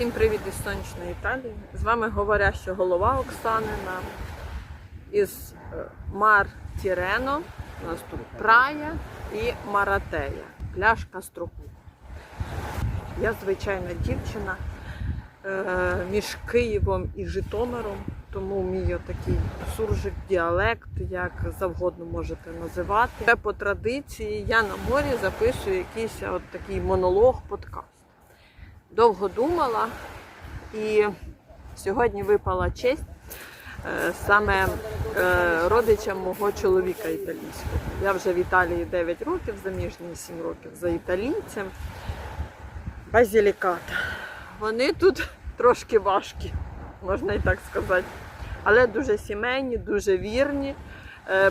Всім привіт із сонячної Італії. З вами говоряща голова Оксанина із е, Мар Тірено. У нас тут Прая і Маратея. Пляшка строку. Я звичайна дівчина е, між Києвом і Житомиром, тому мій такий суржик, діалект, як завгодно можете називати. Це по традиції я на морі записую якийсь от такий монолог, подкаст довго думала і сьогодні випала честь е, саме е, родичам мого чоловіка італійського. Я вже в Італії 9 років, заміжній 7 років за італійцем. Базіліката. Вони тут трошки важкі, можна і так сказати. Але дуже сімейні, дуже вірні,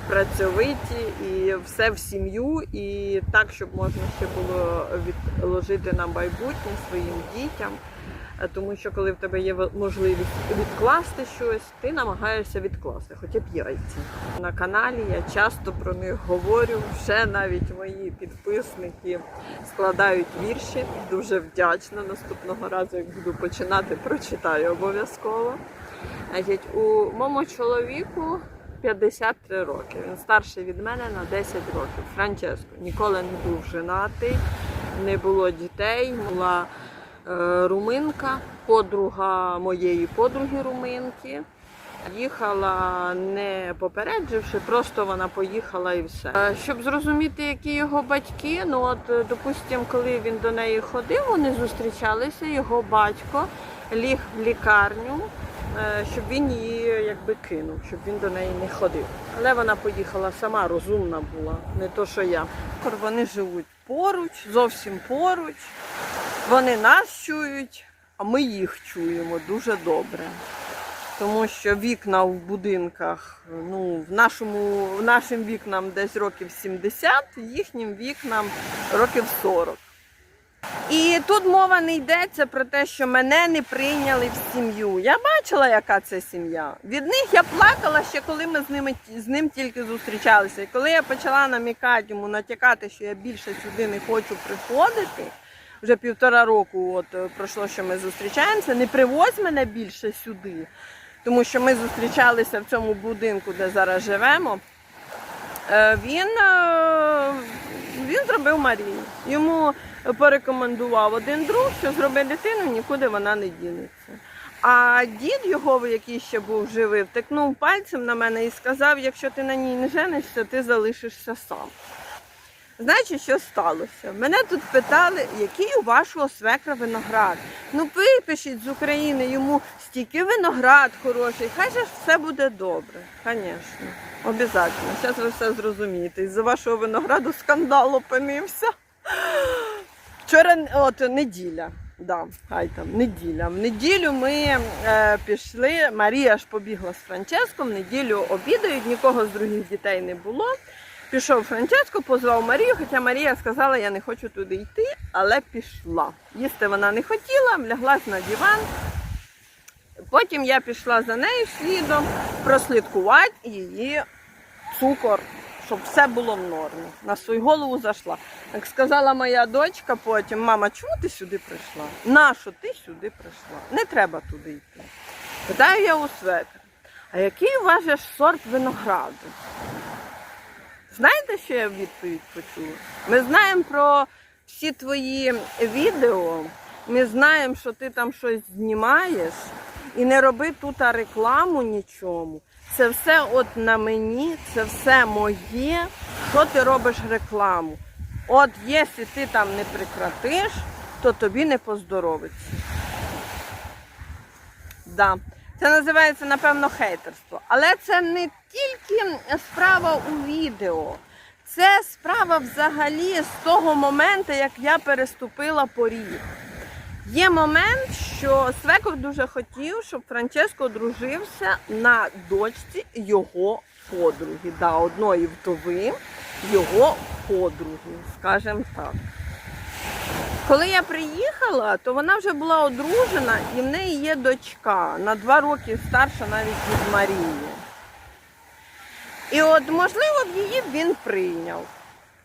працьовиті і все в сім'ю, і так, щоб можна ще було відложити на майбутнє своїм дітям. Е, Тому що коли в тебе є можливість відкласти щось, ти намагаєшся відкласти, хоча б яйці. На каналі я часто про них говорю. Вже навіть мої підписники складають вірші. Дуже вдячна. Наступного разу, як буду починати, прочитаю обов'язково. У моєму чоловіку 53 роки. Він старший від мене на 10 років. Франческо ніколи не був женатий, не було дітей. Була е, руминка, подруга моєї подруги руминки. Їхала не попередживши, просто вона поїхала і все. Е, Щоб зрозуміти, які його батьки, ну от, допустимо, коли він до неї ходив, вони зустрічалися, його батько ліг в лікарню, щоб він її якби кинув, щоб він до неї не ходив. Але вона поїхала сама, розумна була, не то що я. Вони живуть поруч, зовсім поруч. Вони нас чують, а ми їх чуємо дуже добре. Тому що вікна в будинках, ну, в нашому, в нашим вікнам десь років 70, їхнім вікнам років 40. І тут мова не йдеться про те, що мене не прийняли в сім'ю. Я бачила, яка це сім'я. Від них я плакала ще коли ми з ними з ним тільки зустрічалися. І коли я почала намікати йому натякати, що я більше сюди не хочу приходити. Вже півтора року от е, пройшло, що ми зустрічаємося. Не привозь мене більше сюди, тому що ми зустрічалися в цьому будинку, де зараз живемо. Е, Він, е, він зробив Марію. Йому порекомендував один друг, що зроби дитину, нікуди вона не дінеться. А дід його, який ще був живий, втикнув пальцем на мене і сказав: якщо ти на ній не женишся, ти залишишся сам. Значить, що сталося? Мене тут питали, який у вашого свекра виноград. Ну, випишіть з України йому стільки виноград хороший, хай же все буде добре. Звісно, обов'язково. Зараз ви все зрозумієте. Із-за вашого винограду скандал опинився. Вчора от неділя. Да, хай там неділя. В неділю ми е, пішли. Марія ж побігла з Франческом. В неділю обідають, нікого з других дітей не було. Пішов Франческо, позвав Марію, хоча Марія сказала, я не хочу туди йти, але пішла. Їсти вона не хотіла, ляглась на диван. Потім я пішла за нею слідом прослідкувати її цукор, щоб все було в нормі. На свою голову зайшла. Як сказала моя дочка потім, мама, чому ти сюди прийшла? Нащо ти сюди прийшла? Не треба туди йти. Питаю я у свекра, а який у сорт винограду? Знаєте, що я в відповідь почула? Ми знаємо про всі твої відео, ми знаємо, що ти там щось знімаєш, і не роби тут рекламу нічому. Це все от на мені, це все моє. Що ти робиш рекламу? От якщо ти там не прекратиш, то тобі не поздоровиться. Да. Це називається, напевно, хейтерство. Але це не тільки справа у відео. Це справа взагалі з того моменту, як я переступила поріг. Є момент, що Свеков дуже хотів, щоб Франческо одружився на дочці його подруги. Да, одної вдови, його подруги, скажімо так. Коли я приїхала, то вона вже була одружена і в неї є дочка на два роки старша навіть від Марії. І от, можливо, б її він прийняв.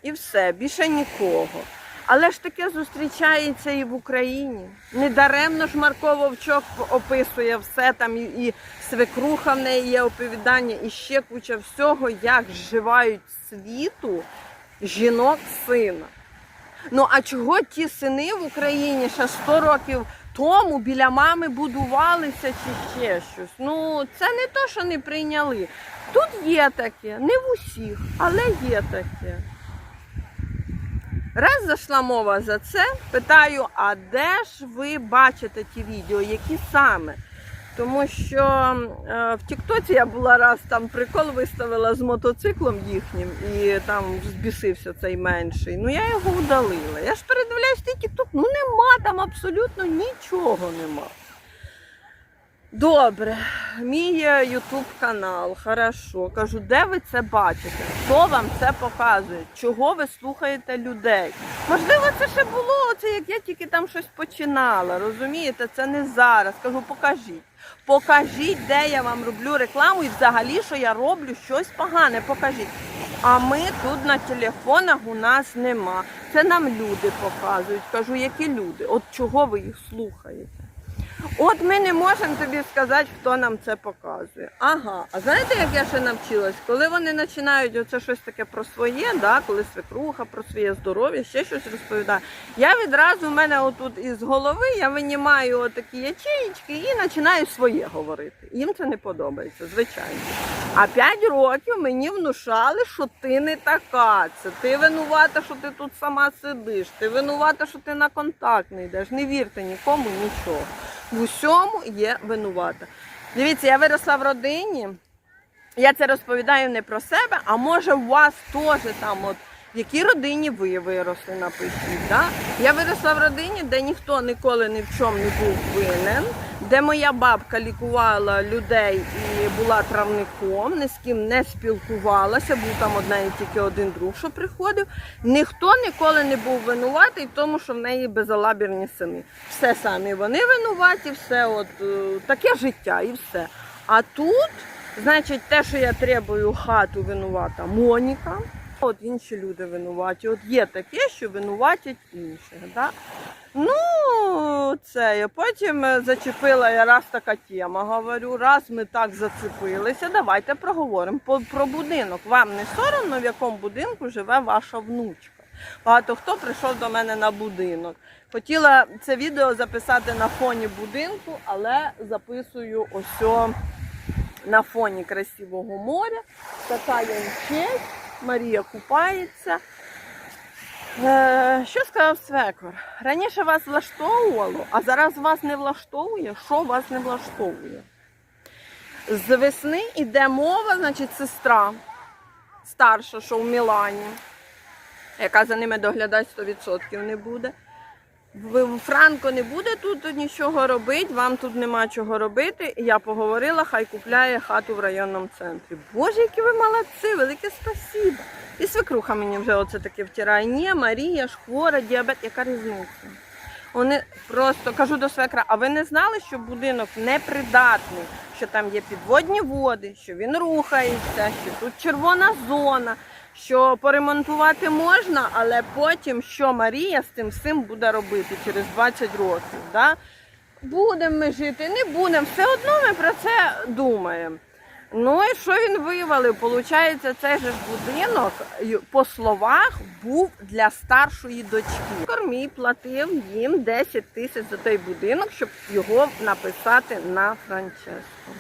І все, більше нікого. Але ж таке зустрічається і в Україні. Недаремно ж Марко Вовчок описує все там, і, свекруха в неї є оповідання, і ще куча всього, як зживають світу жінок сина. Ну а чого ті сини в Україні ще 100 років тому біля мами будувалися чи ще щось? Ну це не то, що не прийняли. Тут є таке, не в усіх, але є таке. Раз зайшла мова за це, питаю, а де ж ви бачите ті відео, які саме? Тому що е, в Тіктоці я була раз там прикол виставила з мотоциклом їхнім, і там збісився цей менший. Ну я його удалила. Я ж передивляюсь той Тікток, ну нема там абсолютно нічого нема. Добре, мій Ютуб канал, хорошо. Кажу, де ви це бачите? Хто вам це показує? Чого ви слухаєте людей? Можливо, це ще було, це як я тільки там щось починала. Розумієте, це не зараз. Кажу, покажіть. Покажіть, де я вам роблю рекламу і взагалі, що я роблю щось погане. Покажіть. А ми тут на телефонах у нас нема. Це нам люди показують. Кажу, які люди? От чого ви їх слухаєте? От ми не можемо тобі сказати, хто нам це показує. Ага, а знаєте, як я ще навчилась? Коли вони починають оце щось таке про своє, да, коли свекруха про своє здоров'я, ще щось розповідає. Я відразу в мене отут із голови я винімаю отакі ячеїчки і починаю своє говорити. Їм це не подобається, звичайно. А п'ять років мені внушали, що ти не така. Це ти винувата, що ти тут сама сидиш. Ти винувата, що ти на контакт не йдеш. Не вірте нікому нічого. В усьому є винувата. Дивіться, я виросла в родині. Я це розповідаю не про себе, а може у вас теж там, от в якій родині ви виросли, напишіть. Да? Я виросла в родині, де ніхто ніколи ні в чому не був винен, де моя бабка лікувала людей і була травником, ні з ким не спілкувалася, був там одна і тільки один друг, що приходив. Ніхто ніколи не був винуватий в тому, що в неї безалабірні сини. Все самі вони винуваті, все от е, таке життя і все. А тут, значить, те, що я требую хату винувата Моніка. От інші люди винуваті. От є таке, що винуватять інших. Да? Ну, це я потім е, зачепила я раз така тема, говорю, раз ми так зацепилися, давайте проговоримо по- про будинок. Вам не соромно, в якому будинку живе ваша внучка. Багато хто прийшов до мене на будинок. Хотіла це відео записати на фоні будинку, але записую ось на фоні красивого моря. Така я честь, Марія купається. Е, що сказав свекор? Раніше вас влаштовувало, а зараз вас не влаштовує. Що вас не влаштовує? З весни йде мова, значить, сестра старша, що в Мілані, яка за ними доглядати 100% не буде. Франко не буде тут нічого робити, вам тут нема чого робити. Я поговорила, хай купляє хату в районному центрі. Боже, які ви молодці, велике спасибо. І свекруха мені вже оце таке втирає. Ні, Марія ж хвора, діабет, яка різниця? Вони просто кажу до свекра, а ви не знали, що будинок непридатний, що там є підводні води, що він рухається, що тут червона зона, що поремонтувати можна, але потім що Марія з тим всім буде робити через 20 років. Да? Будемо ми жити, не будемо, все одно ми про це думаємо. Ну і що він вивалив? Получається, цей же будинок, по словах, був для старшої дочки. Кормій платив їм 10 тисяч за той будинок, щоб його написати на Франческо.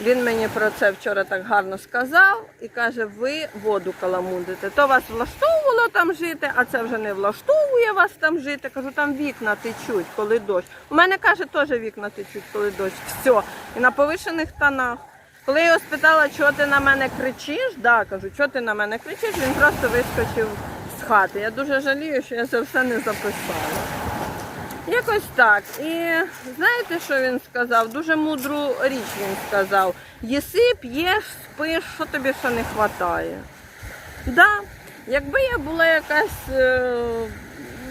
Він мені про це вчора так гарно сказав і каже: ви воду каламудите. То вас влаштовувало там жити, а це вже не влаштовує вас там жити. Кажу, там вікна течуть, коли дощ. У мене каже, теж вікна течуть, коли дощ. Все. І на повишених тонах. Коли я його спитала, чого ти на мене кричиш, да, кажу, чого ти на мене кричиш, він просто вискочив з хати. Я дуже жалію, що я це все не записала. Якось так. І знаєте, що він сказав? Дуже мудру річ він сказав. Їси, п'єш, спиш, що тобі ще не вистачає. Да, якби я була якась е,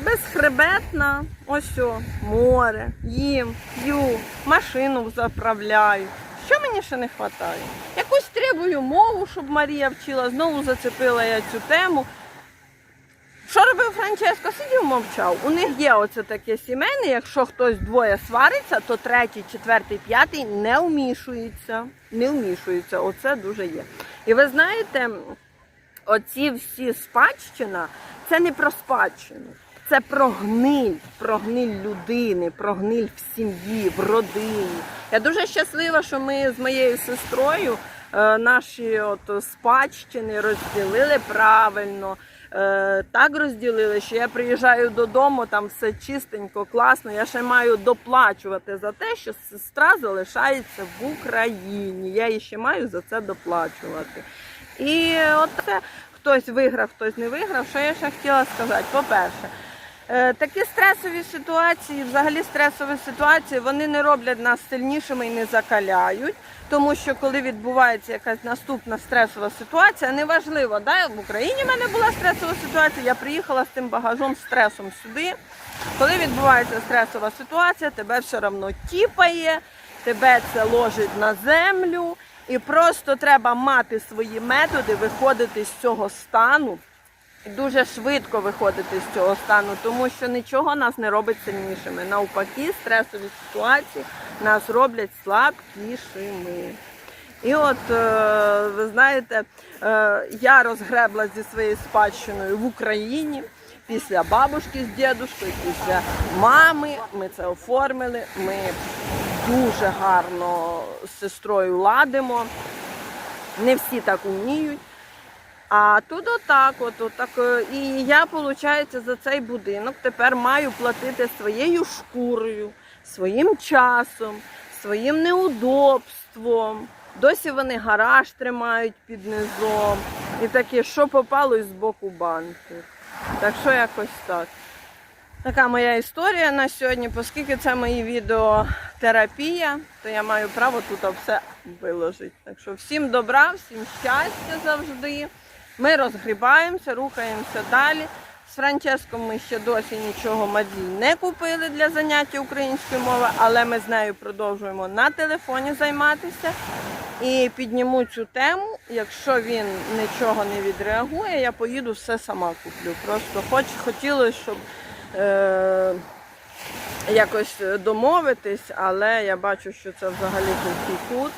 безхребетна, ось о, море, їм, п'ю, машину заправляю. Що мені ще не вистачає? Якусь требую мову, щоб Марія вчила, знову зацепила я цю тему. Що робив Франческо? Сидів мовчав. У них є оце таке сімейне, якщо хтось двоє свариться, то третій, четвертий, п'ятий не вмішується. Не вмішується. Оце дуже є. І ви знаєте, оці всі спадщина, це не про спадщину. Це про гниль, про гниль людини, про гниль в сім'ї, в родині. Я дуже щаслива, що ми з моєю сестрою е, наші от спадщини розділили правильно. Е, так розділили, що я приїжджаю додому, там все чистенько, класно. Я ще маю доплачувати за те, що сестра залишається в Україні. Я їй ще маю за це доплачувати. І от це хтось виграв, хтось не виграв. Що я ще хотіла сказати? По-перше, такі стресові ситуації, взагалі стресові ситуації, вони не роблять нас сильнішими і не закаляють. Тому що коли відбувається якась наступна стресова ситуація, неважливо, да? в Україні в мене була стресова ситуація, я приїхала з тим багажом, стресом сюди. Коли відбувається стресова ситуація, тебе все одно тіпає, тебе це ложить на землю, і просто треба мати свої методи, виходити з цього стану. Дуже швидко виходити з цього стану, тому що нічого нас не робить сильнішими. Навпаки, стресові ситуації нас роблять слабкішими. І от, е, ви знаєте, е, я розгребла зі своєю спадщиною в Україні після бабушки з дідушкою, після мами. Ми це оформили. Ми дуже гарно з сестрою ладимо. Не всі так вміють. А тут отак, от, отак. е, І я, виходить, за цей будинок тепер маю платити своєю шкурою, своїм часом, своїм неудобством. Досі вони гараж тримають під низом. І таке, що попало із боку банки. Так що якось так. Така моя історія на сьогодні, оскільки це мої відео терапія, то я маю право тут все виложити. Так що всім добра, всім щастя завжди. Ми розгрібаємося, рухаємося далі. З Франческом ми ще досі нічого мадій не купили для заняття української мови, але ми з нею продовжуємо на телефоні займатися. І підніму цю тему. Якщо він нічого не відреагує, я поїду все сама куплю. Просто хоч хотілося, щоб е, якось домовитись, але я бачу, що це взагалі глухий кут.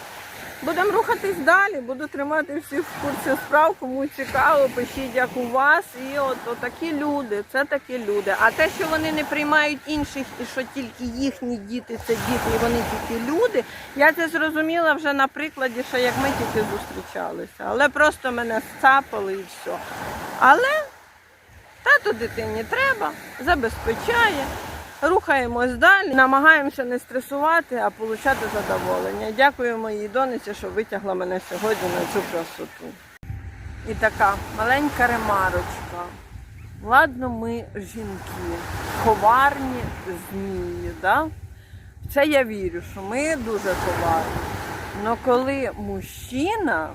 Будемо рухатись далі, буду тримати всіх в курсі справ, кому цікаво, пишіть, як у вас. І от, от такі люди, це такі люди. А те, що вони не приймають інших і що тільки їхні діти це діти, і вони тільки люди, я це зрозуміла вже на прикладі, що як ми тільки зустрічалися. Але просто мене сцапали і все. Але тато дитині треба, забезпечає. Рухаємось далі, намагаємося не стресувати, а отримати задоволення. Дякую моїй дониці, що витягла мене сьогодні на цю красоту. І така маленька ремарочка. Ладно, ми жінки, коварні змії, да? Це я вірю, що ми дуже коварні. Але коли мужчина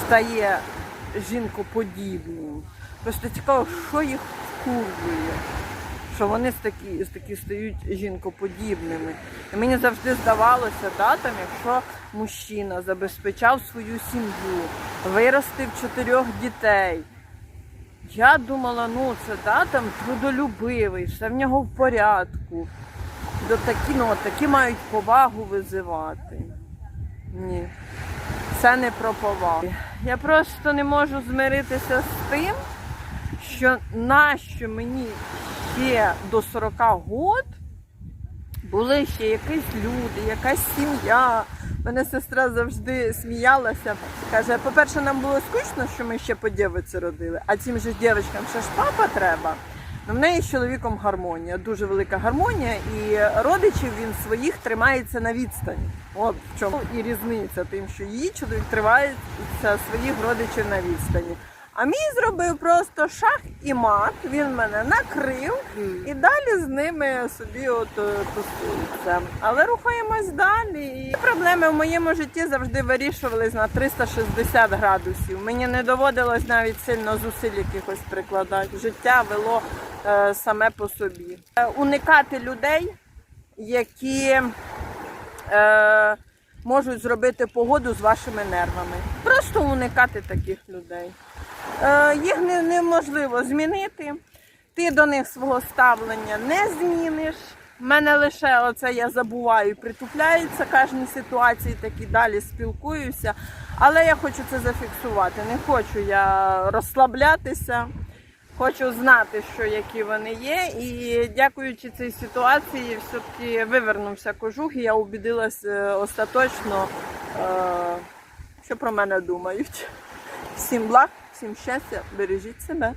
стає жінкоподібним, просто цікаво, що їх вкурює що вони такі, такі стають жінкоподібними. І мені завжди здавалося, да, там, якщо мужчина забезпечав свою сім'ю, виростив чотирьох дітей. Я думала, ну це да, там трудолюбивий, все в нього в порядку. До такі, ну, такі мають повагу визивати. Ні, це не про повагу. Я просто не можу змиритися з тим, що нащо мені ще до 40 год були ще якісь люди, якась сім'я. Мене сестра завжди сміялася. Каже, по-перше, нам було скучно, що ми ще по дівиці родили, а цим же дівчатам ще ж папа треба. Ну, в неї з чоловіком гармонія, дуже велика гармонія, і родичів він своїх тримається на відстані. От в чому і різниця, тим, що її чоловік тримається своїх родичів на відстані. А мій зробив просто шах і мат. Він мене накрив і далі з ними собі от е, тусуються. Але рухаємось далі. І проблеми в моєму житті завжди вирішувались на 360 градусів. Мені не доводилось навіть сильно зусиль якихось прикладати. Життя вело е, саме по собі. Е, уникати людей, які. Е, можуть зробити погоду з вашими нервами. Просто уникати таких людей. Е, їх неможливо змінити. Ти до них свого ставлення не зміниш. В мене лише оце я забуваю, притупляється кожній ситуації, так і далі спілкуюся. Але я хочу це зафіксувати. Не хочу я розслаблятися. Хочу знати, що які вони є. І дякуючи цій ситуації, все-таки вивернувся кожух, і я убідилась е, остаточно, е, що про мене думають. Всім благ, всім щастя, бережіть себе.